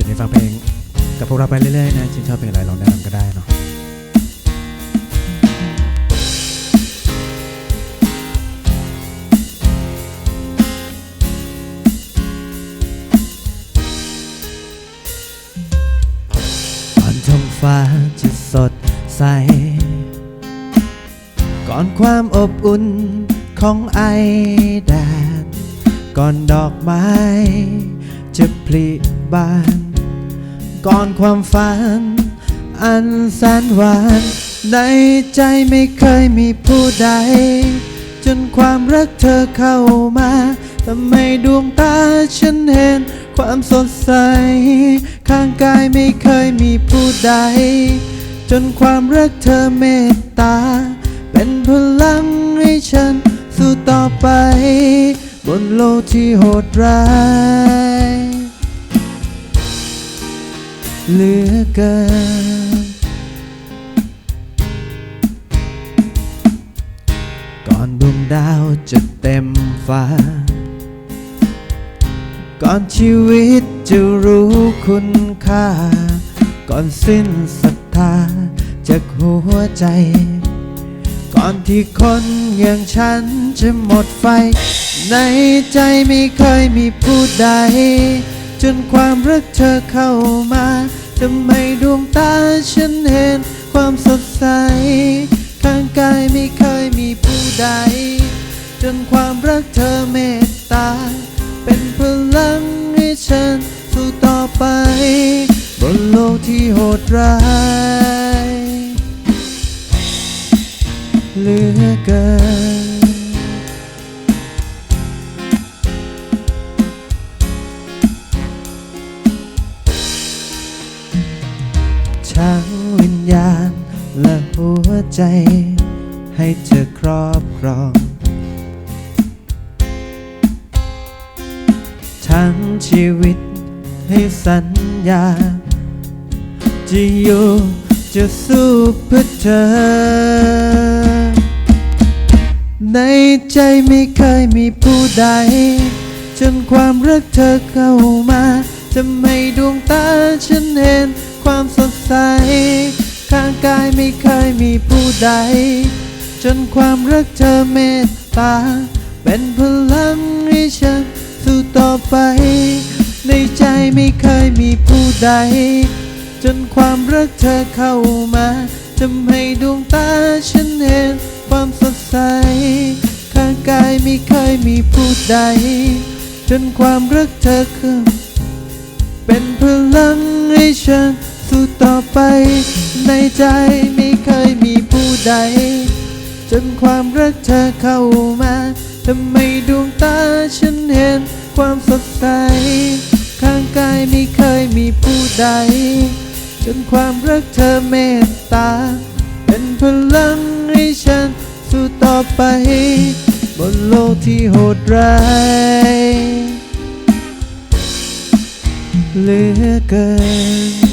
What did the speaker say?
ชวนให้ฟังเพลงกับพวกเราไปเรื่อยๆนะชื่นชอบเพลงอะไรลองแนะนำก็ได้เนาะก่อนท้องฟ้าจะสดใส ก่อนความอบอุ่นของไอแดด ก่อนดอกไม้จะผลิบาน ก่อนความฝัน อันแสนหวาน ในใจไม่เคยมีผู้ใด จนความรักเธอเข้ามาทำไมดวงตาฉันเห็น ความสดใส ข้างกายไม่เคยมีผู้ใด จนความรักเธอเมตตา เป็นพลังให้ฉันสู้ต่อไป บนโลกที่โหดร้าย เหลือเกิน ก่อนดวงดาวจะเต็มฟ้า ก่อนชีวิตจะรู้คุณค่า ก่อนสิ้นศรัทธาจากหัวใจ ก่อนที่คนอย่างฉันจะหมดไฟ ในใจไม่เคยมีผู้ใด จนความรักเธอเข้ามาทำไมดวงตาฉันเห็นความสดใส ข้างกายไม่เคยมีผู้ใด จนความรักเธอเมตตา เป็นพลังให้ฉันสู้ต่อไป บนโลกที่โหดร้ายเหลือเกิน ทั้งวิญญาณ และหัวใจ ให้เธอครอบครอง ทั้งชีวิตให้สัญญา จะอยู่จะสู้เพื่อเธอ ในใจไม่เคยมีผู้ใด จนความรักเธอเข้ามาจะไม่ดวงตาฉันเห็นความสด ใส ข้างกายไม่เคยมีผู้ใด จนความรักเธอเมตตา เป็นพลังให้ฉันสู้ต่อไป ในใจไม่เคยมีผู้ใด จนความรักเธอเข้ามาทำให้ดวงตาฉันเห็นความสดใส ข้างกายไม่เคยมีผู้ใด จนความรักเธอขึ้นเป็นพลังให้ฉัน สู้ต่อไปในใจไม่เคยมีผู้ใด จนความรักเธอเข้ามาทำไมดวงตาฉันเห็นความสดใส ข้างกายไม่เคยมีผู้ใด จนความรักเธอเมตตา เป็นพลังให้ฉันสู้ต่อไป บนโลกที่โหดร้ายเหลือเกิน